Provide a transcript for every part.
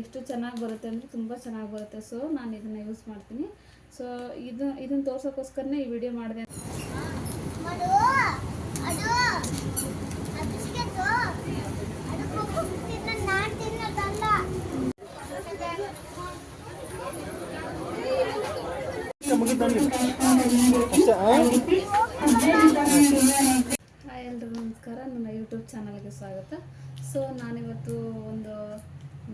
ಎಷ್ಟು ಚೆನ್ನಾಗಿ ಬರುತ್ತೆ ಅಂದರೆ ತುಂಬ ಚೆನ್ನಾಗಿ ಬರುತ್ತೆ. ಸೊ ನಾನು ಇದನ್ನು ಯೂಸ್ ಮಾಡ್ತೀನಿ. ಸೊ ಇದು ಇದನ್ನು ತೋರ್ಸೋಕ್ಕೋಸ್ಕರನೇ ಈ ವಿಡಿಯೋ ಮಾಡಿದೆ. ಹಾಯ್ ಎಲ್ರಿಗೂ ನಮಸ್ಕಾರ. ನನ್ನ ಯೂಟ್ಯೂಬ್ ಚಾನಲ್ಗೆ ಸ್ವಾಗತ. ಸೊ ನಾನಿವತ್ತು ಒಂದು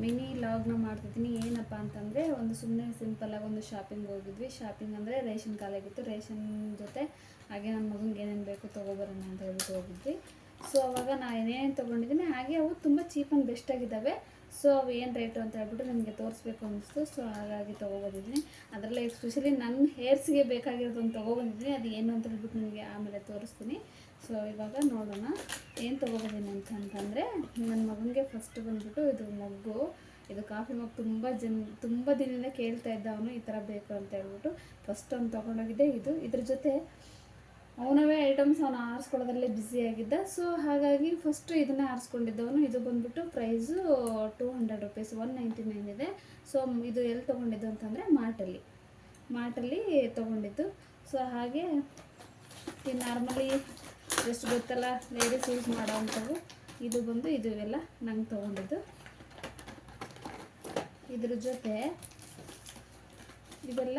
ಮಿನಿ ಲಾಗ್ನ ಮಾಡ್ತಿದ್ದೀನಿ. ಏನಪ್ಪ ಅಂತಂದರೆ ಒಂದು ಸುಮ್ಮನೆ ಸಿಂಪಲ್ಲಾಗಿ ಒಂದು ಶಾಪಿಂಗ್ ಹೋಗಿದ್ವಿ. ಶಾಪಿಂಗ್ ಅಂದರೆ ರೇಷನ್ ಕಾಲಾಗಿತ್ತು ರೇಷನ್ ಜೊತೆ ಹಾಗೆ ನನ್ನ ಮಗನಿಗೆ ಏನೇನು ಬೇಕು ತೊಗೊಬರೋಣ ಅಂತ ಹೇಳ್ಬಿಟ್ಟು ಹೋಗಿದ್ವಿ. ಸೊ ಅವಾಗ ನಾನು ಏನೇನು ತೊಗೊಂಡಿದ್ದೀನಿ, ಹಾಗೆ ಅವು ತುಂಬ ಚೀಪ್ ಆ್ಯಂಡ್ ಬೆಸ್ಟ್ ಆಗಿದ್ದಾವೆ. ಸೊ ಅವು ಏನು ರೇಟು ಅಂತ ಹೇಳ್ಬಿಟ್ಟು ನಿಮಗೆ ತೋರಿಸ್ಬೇಕು ಅನಿಸ್ತು ಸೊ ಹಾಗಾಗಿ ತೊಗೊಬಂದಿದ್ದೀನಿ ಅದರಲ್ಲಿ ಎಸ್ಪೆಷಲಿ ನನ್ನ ಹೇರ್ಸ್ಗೆ ಬೇಕಾಗಿರೋದೊಂದು ತೊಗೊಬಂದಿದ್ದೀನಿ ಅದು ಏನು ಅಂತ ಹೇಳ್ಬಿಟ್ಟು ನಿಮಗೆ ಆಮೇಲೆ ತೋರಿಸ್ತೀನಿ. ಸೊ ಇವಾಗ ನೋಡೋಣ ಏನು ತೊಗೊಬಂದಿನಿ ಅಂತಂತಂದರೆ ನನ್ನ ಮಗನಿಗೆ ಫಸ್ಟ್ ಬಂದ್ಬಿಟ್ಟು ಇದು ಮಗ್ಗು. ಇದು ಕಾಫಿ ಮಗ್ ತುಂಬ ಜನ, ತುಂಬ ದಿನದಿಂದ ಕೇಳ್ತಾ ಇದ್ದ ಅವನು ಈ ಥರ ಬೇಕು ಅಂತ ಹೇಳ್ಬಿಟ್ಟು ಫಸ್ಟ್ ಅವ್ನು ತೊಗೊಂಡೋಗಿದ್ದೆ. ಇದು ಇದ್ರ ಜೊತೆ ಅವನವೇ ಐಟಮ್ಸ್ ಅವನು ಆರಿಸ್ಕೊಳ್ಳೋದ್ರಲ್ಲೇ ಆಗಿದ್ದ. ಸೊ ಹಾಗಾಗಿ ಫಸ್ಟು ಇದನ್ನೇ ಆರಿಸ್ಕೊಂಡಿದ್ದವನು. ಇದು ಬಂದ್ಬಿಟ್ಟು price two hundred rupees one ninety nine ಇದೆ. ಸೊ ಇದು ಎಲ್ಲಿ ತೊಗೊಂಡಿದ್ದು ಅಂತಂದರೆ ಮಾರ್ಟಲ್ಲಿ. ಮಾರ್ಟಲ್ಲಿ ತೊಗೊಂಡಿದ್ದು. ಸೊ ಹಾಗೆ ಈ ನಾರ್ಮಲಿ ಎಷ್ಟು ಗೊತ್ತಲ್ಲ? ಲೇಡೀಸ್ ಯೂಸ್ ಮಾಡೋವಂಥವು ಇದು ಬಂದು ಇದು ಇವೆಲ್ಲ ನಂಗೆ ತೊಗೊಂಡಿದ್ದು. ಇದ್ರ ಜೊತೆ ಇವೆಲ್ಲ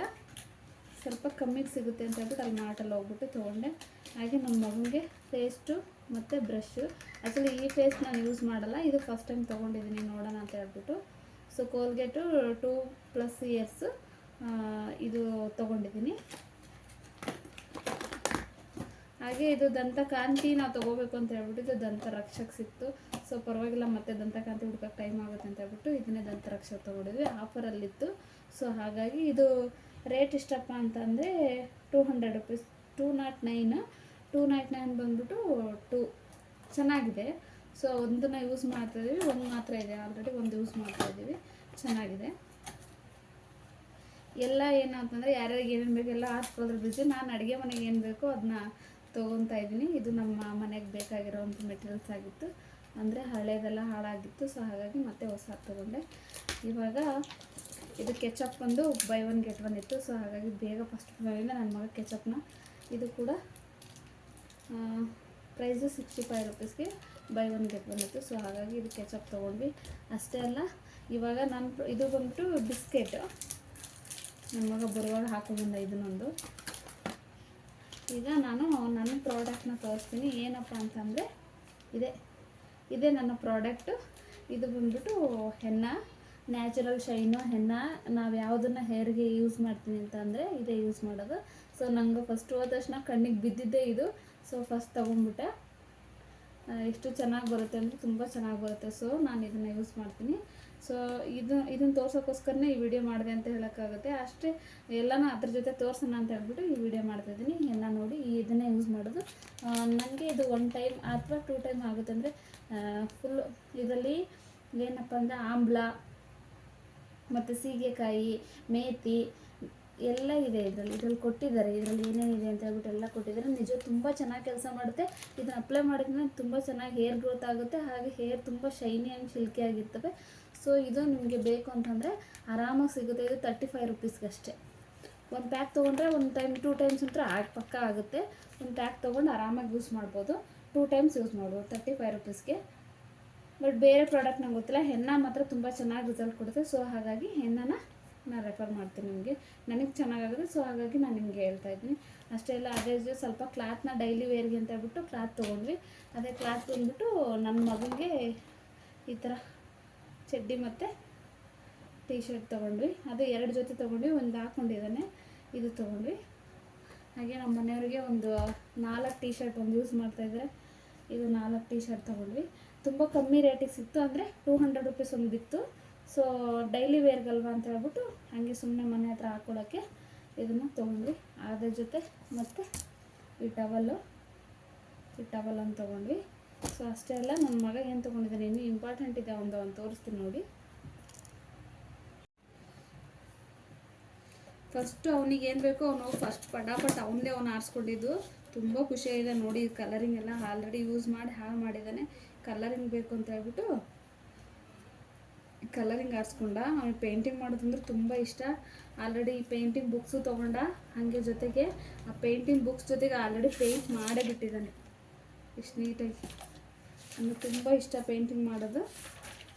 ಸ್ವಲ್ಪ ಕಮ್ಮಿಗೆ ಸಿಗುತ್ತೆ ಅಂತ ಹೇಳ್ಬಿಟ್ಟು ಅಲ್ಲಿ ಮಾರ್ಟಲ್ಲಿ ಹೋಗ್ಬಿಟ್ಟು ತೊಗೊಂಡೆ. ಹಾಗೆ ನಮ್ಮ ಮಗನಿಗೆ ಪೇಸ್ಟು ಮತ್ತು ಬ್ರಷ್ಷು ಆ್ಯಕ್ಚುಲಿ ಈ ಪೇಸ್ಟ್ ನಾನು ಯೂಸ್ ಮಾಡಲ್ಲ, ಇದು ಫಸ್ಟ್ ಟೈಮ್ ತೊಗೊಂಡಿದ್ದೀನಿ ನೋಡೋಣ ಅಂತ ಹೇಳ್ಬಿಟ್ಟು. So Colgate two plus years ಇದು ತೊಗೊಂಡಿದ್ದೀನಿ ಹಾಗೆ ಇದು ದಂತಕಾಂತಿ ನಾವು ತೊಗೋಬೇಕು ಅಂತ ಹೇಳ್ಬಿಟ್ಟು ಇದು ದಂತ ರಕ್ಷಕ್ ಸಿಕ್ತು. ಸೊ ಪರವಾಗಿಲ್ಲ, ಮತ್ತೆ ದಂತಕಾಂತಿ ಹುಡ್ಕಕ್ಕೆ ಟೈಮ್ ಆಗುತ್ತೆ ಅಂತ ಹೇಳ್ಬಿಟ್ಟು ಇದನ್ನೇ ದಂತ ರಕ್ಷಕ್ ತೊಗೊಂಡಿದ್ವಿ ಆಫರಲ್ಲಿತ್ತು ಸೊ ಹಾಗಾಗಿ ಇದು ರೇಟ್ ಎಷ್ಟಪ್ಪ ಅಂತಂದರೆ two hundred rupees two nought nine two nought nine ಬಂದ್ಬಿಟ್ಟು ಟೂ ಚೆನ್ನಾಗಿದೆ. ಸೊ ಒಂದನ್ನು ಯೂಸ್ ಮಾಡ್ತಾಯಿದ್ದೀವಿ ಒಂದು ಮಾತ್ರ ಇದೆ. ಆಲ್ರೆಡಿ ಒಂದು ಯೂಸ್ ಮಾಡ್ತಾಯಿದ್ದೀವಿ ಚೆನ್ನಾಗಿದೆ. ಎಲ್ಲ ಏನು ಯಾರ್ಯಾರಿಗೆ ಏನೇನು ಬೇಕು ಎಲ್ಲ ಹಾಕ್ಕೊಳ್ಳೋದ್ರ ಬಿಸಿ ನಾನು ಅಡುಗೆ ಮನೆಗೆ ಏನು ಬೇಕೋ ಅದನ್ನ ತೊಗೊತಾ ಇದ್ದೀನಿ. ಇದು ನಮ್ಮ ಮನೆಗೆ ಬೇಕಾಗಿರೋವಂಥ ಮೆಟೀರಿಯಲ್ಸ್ ಆಗಿತ್ತು. ಅಂದರೆ ಹಳೇದೆಲ್ಲ ಹಾಳಾಗಿತ್ತು ಸೊ ಹಾಗಾಗಿ ಮತ್ತೆ ಹೊಸ ತೊಗೊಂಡೆ. ಇವಾಗ ಇದು ಕೆಚಪ್ ಬಂದು ಬೈ ಒನ್ ಗೆಟ್ ಒನ್ ಇತ್ತು ಸೊ ಹಾಗಾಗಿ ಬೇಗ ಫಸ್ಟ್ ಬಂದಿಂದ ನನ್ನ ಮಗ ಕೆಚಪ್ನ ಇದು ಕೂಡ ಪ್ರೈಸು ಸಿಕ್ಸ್ಟಿ ಫೈವ್ ರುಪೀಸ್ಗೆ ಬೈ ಒನ್ ಗೆಟ್ ಒನ್ ಇತ್ತು. ಸೊ ಹಾಗಾಗಿ ಇದು ಕೆಚಪ್ ತೊಗೊಂಡ್ವಿ. ಅಷ್ಟೇ ಅಲ್ಲ, ಇವಾಗ ನಾನು ಇದು ಬಂದ್ಬಿಟ್ಟು ಬಿಸ್ಕೆಟ್ ನನ್ನ ಮಗ ಬರುವಾಗ ಹಾಕೊಂಡ್ಬಂದ ಇದನ್ನೊಂದು. ಈಗ ನಾನು ನನ್ನ ಪ್ರಾಡಕ್ಟ್ನ ತೋರಿಸ್ತೀನಿ. ಏನಪ್ಪ ಅಂತಂದರೆ ಇದೆ. ಇದೇ ನನ್ನ ಪ್ರಾಡಕ್ಟು ಇದು ಬಂದ್ಬಿಟ್ಟು ಹೆನ್ನ ನ್ಯಾಚುರಲ್ ಶೈನು ಹೆನ್ನ ನಾವು ಯಾವುದನ್ನು ಹೇರ್ಗೆ ಯೂಸ್ ಮಾಡ್ತೀನಿ ಅಂತ ಅಂದರೆ ಇದೇ ಯೂಸ್ ಮಾಡೋದು. ಸೊ ನಂಗೆ ಫಸ್ಟ್ ಹೋದ ತಕ್ಷಣ ಕಣ್ಣಿಗೆ ಬಿದ್ದಿದ್ದೇ ಇದು. ಸೊ ಫಸ್ಟ್ ತೊಗೊಂಡ್ಬಿಟ್ಟೆ. ಎಷ್ಟು ಚೆನ್ನಾಗಿ ಬರುತ್ತೆ ಅಂದರೆ ತುಂಬ ಚೆನ್ನಾಗಿ ಬರುತ್ತೆ. ಸೊ ನಾನು ಇದನ್ನು ಯೂಸ್ ಮಾಡ್ತೀನಿ. ಸೊ ಇದು ಇದನ್ನು ತೋರ್ಸೋಕ್ಕೋಸ್ಕರನೇ ಈ ವಿಡಿಯೋ ಮಾಡಿದೆ ಅಂತ ಹೇಳೋಕ್ಕಾಗುತ್ತೆ. ಅಷ್ಟೇ, ಎಲ್ಲನೂ ಅದ್ರ ಜೊತೆ ತೋರ್ಸೋಣ ಅಂತ ಹೇಳ್ಬಿಟ್ಟು ಈ ವಿಡಿಯೋ ಮಾಡ್ತಾಯಿದ್ದೀನಿ ಎಲ್ಲ ನೋಡಿ ಇದನ್ನೇ ಯೂಸ್ ಮಾಡೋದು. ನನಗೆ ಇದು ಒನ್ ಟೈಮ್ ಅಥವಾ ಟೂ ಟೈಮ್ ಆಗುತ್ತೆ ಅಂದರೆ ಫುಲ್ ಇದರಲ್ಲಿ ಏನಪ್ಪ ಅಂದರೆ ಆಮ್ಲ, ಮತ್ತು ಸೀಗೆಕಾಯಿ ಮೇಥಿ ಎಲ್ಲ ಇದೆ ಇದರಲ್ಲಿ. ಇದರಲ್ಲಿ ಕೊಟ್ಟಿದ್ದಾರೆ. ಇದರಲ್ಲಿ ಏನೇನಿದೆ ಅಂತ ಹೇಳ್ಬಿಟ್ಟು ಎಲ್ಲ ಕೊಟ್ಟಿದ್ದಾರೆ. ನಿಜ ತುಂಬ ಚೆನ್ನಾಗಿ ಕೆಲಸ ಮಾಡುತ್ತೆ. ಇದನ್ನ ಅಪ್ಲೈ ಮಾಡಿದ್ರೆ ತುಂಬ ಚೆನ್ನಾಗಿ ಹೇರ್ ಗ್ರೋತ್ ಆಗುತ್ತೆ. ಹಾಗೆ ಹೇರ್ ತುಂಬ ಶೈನಿ ಆ್ಯಂಡ್ ಸಿಲ್ಕಿ ಆಗಿರ್ತವೆ. ಸೊ ಇದು ನಿಮಗೆ ಬೇಕು ಅಂತಂದರೆ ಆರಾಮಾಗಿ ಸಿಗುತ್ತೆ. ಇದು ತರ್ಟಿ ಫೈವ್ ರುಪೀಸ್ಗಷ್ಟೇ ಒಂದು ಪ್ಯಾಕ್ ತೊಗೊಂಡ್ರೆ ಒಂದು ಟೈಮ್ ಟೂ ಟೈಮ್ಸ್ ಅಂತ ಆಗ ಪಕ್ಕ ಆಗುತ್ತೆ. ಒಂದು ಪ್ಯಾಕ್ ತೊಗೊಂಡು ಆರಾಮಾಗಿ ಯೂಸ್ ಮಾಡ್ಬೋದು. ಟೂ ಟೈಮ್ಸ್ ಯೂಸ್ ಮಾಡ್ಬೋದು ತರ್ಟಿ ಫೈವ್ ರುಪೀಸ್ಗೆ ಬಟ್ ಬೇರೆ ಪ್ರಾಡಕ್ಟ್ ನಂಗೆ ಗೊತ್ತಿಲ್ಲ. ಹೆನ್ನ ಮಾತ್ರ ತುಂಬ ಚೆನ್ನಾಗಿ ರಿಸಲ್ಟ್ ಕೊಡುತ್ತೆ. ಸೊ ಹಾಗಾಗಿ ಹೆನ್ನನ ನಾನು ರೆಫರ್ ಮಾಡ್ತೀನಿ ನಿಮಗೆ. ನನಗೆ ಚೆನ್ನಾಗಾಗುತ್ತೆ ಸೊ ಹಾಗಾಗಿ ನಾನು ನಿಮಗೆ ಹೇಳ್ತಾ ಇದ್ದೀನಿ. ಅಷ್ಟೇ ಇಲ್ಲ ಅದೇ ಸ್ವಲ್ಪ ಕ್ಲಾತ್ನ ಡೈಲಿ ವೇರ್ಗೆ ಅಂತ ಹೇಳ್ಬಿಟ್ಟು ಕ್ಲಾತ್ ತೊಗೊಂಡ್ವಿ. ಅದೇ ಕ್ಲಾತ್ ಬಂದ್ಬಿಟ್ಟು ನನ್ನ ಮಗನಿಗೆ ಈ ಥರ ಚಡ್ಡಿ ಮತ್ತು ಟೀ ಶರ್ಟ್ ತೊಗೊಂಡ್ವಿ. ಅದು ಎರಡು ಜೊತೆ ತೊಗೊಂಡ್ವಿ, ಒಂದು ಹಾಕ್ಕೊಂಡಿದ್ದಾನೆ ಇದು ತೊಗೊಂಡ್ವಿ. ಹಾಗೆ ನಮ್ಮ ಮನೆಯವರಿಗೆ ಒಂದು ನಾಲ್ಕು ಟೀ ಶರ್ಟ್ ಒಂದು ಯೂಸ್ ಮಾಡ್ತಾಯಿದ್ದಾರೆ ಇದು ನಾಲ್ಕು ಟೀ ಶರ್ಟ್ ತೊಗೊಂಡ್ವಿ. ತುಂಬ ಕಮ್ಮಿ ರೇಟಿಗೆ ಸಿಕ್ತು, ಅಂದರೆ ಟೂ ಹಂಡ್ರೆಡ್ ರುಪೀಸ್ ಒಂದು ಬಿತ್ತು. ಸೊ ಡೈಲಿ ವೇರ್ಗಲ್ವ ಅಂತ ಹೇಳ್ಬಿಟ್ಟು ಹಾಗೆ ಸುಮ್ಮನೆ ಮನೆ ಹತ್ರ ಹಾಕ್ಕೊಳ್ಳೋಕ್ಕೆ ಇದನ್ನು ತೊಗೊಂಡ್ವಿ. ಅದ್ರ ಜೊತೆ ಮತ್ತು ಈ ಟವಲ್ಲು ಈ ಟವಲನ್ನು ತೊಗೊಂಡ್ವಿ. ಸೊ ಅಷ್ಟೇ ಅಲ್ಲ ನನ್ನ ಮಗ ಏನು ಇಂಪಾರ್ಟೆಂಟ್ ಇದೆ ಒಂದು ಒಂದು ತೋರಿಸ್ತೀನಿ ನೋಡಿ. ಫಸ್ಟು ಅವನಿಗೆ ಏನು ಬೇಕೋ ಅವನು ಫಸ್ಟ್ ಪಟಾಪಟ್ ಅವನದೇ ಅವನು ಆರಿಸ್ಕೊಂಡಿದ್ದು. ತುಂಬ ಖುಷಿಯಾಗಿದೆ ನೋಡಿ ಕಲರಿಂಗ್ ಎಲ್ಲ ಆಲ್ರೆಡಿ ಯೂಸ್ ಮಾಡಿ, ಹಾಳು ಮಾಡಿದ್ದಾನೆ ಕಲರಿಂಗ್ ಬೇಕು ಅಂತ ಹೇಳ್ಬಿಟ್ಟು ಕಲರಿಂಗ್ ಆರಿಸ್ಕೊಂಡ. ಅವ್ನಿಗೆ ಪೇಂಟಿಂಗ್ ಮಾಡೋದಂದ್ರೆ ತುಂಬ ಇಷ್ಟ. ಆಲ್ರೆಡಿ ಈ ಪೇಂಟಿಂಗ್ ಬುಕ್ಸು ತೊಗೊಂಡ, ಹಾಗೆ ಜೊತೆಗೆ ಆ ಪೇಂಟಿಂಗ್ ಬುಕ್ಸ್ ಜೊತೆಗೆ ಆಲ್ರೆಡಿ ಪೇಂಟ್ ಮಾಡೇ ಬಿಟ್ಟಿದ್ದಾನೆ ಇಷ್ಟು ನೀಟಾಗಿ ನನಗೆ ತುಂಬ ಇಷ್ಟ ಪೇಂಟಿಂಗ್ ಮಾಡೋದು.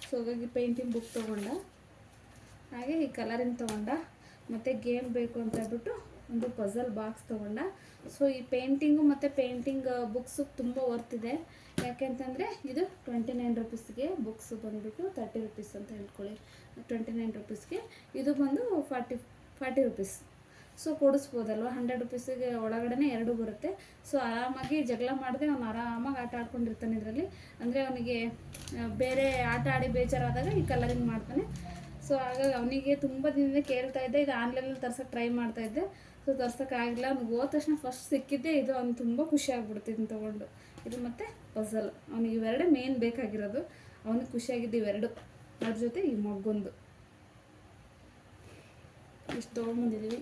ಸೊ ಹಾಗಾಗಿ ಪೇಂಟಿಂಗ್ ಬುಕ್ ತೊಗೊಂಡ. ಹಾಗೆ ಈ ಕಲರಿಂಗ್ ತೊಗೊಂಡ. ಮತ್ತು ಗೇಮ್ ಬೇಕು ಅಂತ ಹೇಳ್ಬಿಟ್ಟು ಒಂದು ಪಝಲ್ ಬಾಕ್ಸ್ ತೊಗೊಂಡ. ಸೊ ಈ ಪೇಂಟಿಂಗು ಮತ್ತು ಪೇಂಟಿಂಗ್ ಬುಕ್ಸು ತುಂಬ ಇದೆ. ಯಾಕೆಂತಂದರೆ ಇದು ಟ್ವೆಂಟಿ ನೈನ್ ರುಪೀಸ್ಗೆ ಬುಕ್ಸ್ ಬಂದುಬಿಟ್ಟು ತರ್ಟಿ ರುಪೀಸ್ ಅಂತ ಹೇಳ್ಕೊಳ್ಳಿ. ಟ್ವೆಂಟಿ ನೈನ್ ರುಪೀಸ್ಗೆ ಇದು ಬಂದು ಫಾರ್ಟಿ ಫಾರ್ಟಿ ರುಪೀಸ್ ಸೊ ಕೊಡಿಸ್ಬೋದಲ್ವ? ಹಂಡ್ರೆಡ್ ರುಪೀಸಿಗೆ ಒಳಗಡೆ ಎರಡು ಬರುತ್ತೆ. ಸೊ ಆರಾಮಾಗಿ ಜಗಳ ಮಾಡಿದೆ ಅವ್ನು ಆರಾಮಾಗಿ ಆಟ ಆಡ್ಕೊಂಡಿರ್ತಾನೆ ಇದರಲ್ಲಿ. ಅಂದರೆ ಅವನಿಗೆ ಬೇರೆ ಆಟ ಆಡಿ ಬೇಜಾರಾದಾಗ ಈ ಕಲರಿಂಗ್ ಮಾಡ್ತಾನೆ. ಸೊ ಹಾಗಾಗಿ ಅವನಿಗೆ ತುಂಬ ದಿನದಿಂದ ಕೇಳ್ತಾ ಇದ್ದೆ. ಇದು ಆನ್ಲೈನಲ್ಲಿ ತರ್ಸೋಕ್ಕೆ ಟ್ರೈ ಮಾಡ್ತಾ ಇದ್ದೆ. ಸೊ ತರ್ಸೋಕ್ಕಾಗಿಲ್ಲ ಅವ್ನಿಗೆ ಹೋದ ತಕ್ಷಣ ಫಸ್ಟ್ ಸಿಕ್ಕಿದ್ದೆ. ಇದು ಅವ್ನು ತುಂಬ ಖುಷಿ ತೊಗೊಂಡು. ಇದು ಮತ್ತು ಪಝಲ್ ಅವ್ನಿಗೆ ಇವೆರಡೇ ಮೇನ್ ಬೇಕಾಗಿರೋದು. ಅವನಿಗೆ ಖುಷಿಯಾಗಿದ್ದು ಇವೆರಡು. ಅದ್ರ ಜೊತೆ ಈ ಮಗ್ಗೊಂದು. ಇಷ್ಟು ತೊಗೊಂಬಂದಿದ್ದೀವಿ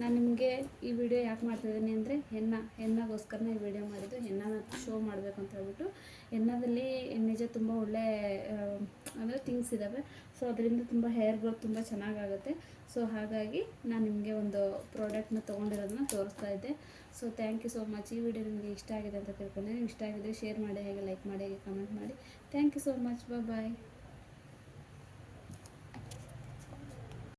ನಾನು ನಿಮಗೆ ಈ ವಿಡಿಯೋ ಯಾಕೆ ಮಾಡ್ತಾಯಿದ್ದೀನಿ ಅಂದರೆ ಹೆನ್ನ ಹೆನ್ನಗೋಸ್ಕರನೇ ಈ ವಿಡಿಯೋ ಮಾಡಿದ್ದು. ಹೆನ್ನನ ಶೋ ಮಾಡಬೇಕು ಅಂತ ಹೇಳ್ಬಿಟ್ಟು. ಹೆಣ್ಣದಲ್ಲಿ ನಿಜ ತುಂಬ ಒಳ್ಳೆ ಅಂದರೆ ಥಿಂಗ್ಸ್ ಇದ್ದಾವೆ ಸೊ ಅದರಿಂದ ತುಂಬ ಹೇರ್ ಗ್ರೋತ್ ತುಂಬ ಚೆನ್ನಾಗಾಗುತ್ತೆ. ಸೊ ಹಾಗಾಗಿ ನಾನು ನಿಮಗೆ ಒಂದು ಪ್ರಾಡಕ್ಟ್ನ ತೊಗೊಂಡಿರೋದನ್ನ ತೋರಿಸ್ತಾ ಇದ್ದೆ. So thank you so much ಈ ವಿಡಿಯೋ ನಿಮಗೆ ಇಷ್ಟ ಆಗಿದೆ ಅಂತ ತಿಳ್ಕೊಂಡೆ ಇಷ್ಟ ಆಗಿದ್ರೆ ಶೇರ್ ಮಾಡಿ, ಹೇಗೆ ಲೈಕ್ ಮಾಡಿ, ಹೇಗೆ ಕಮೆಂಟ್ ಮಾಡಿ. Thank you so much bye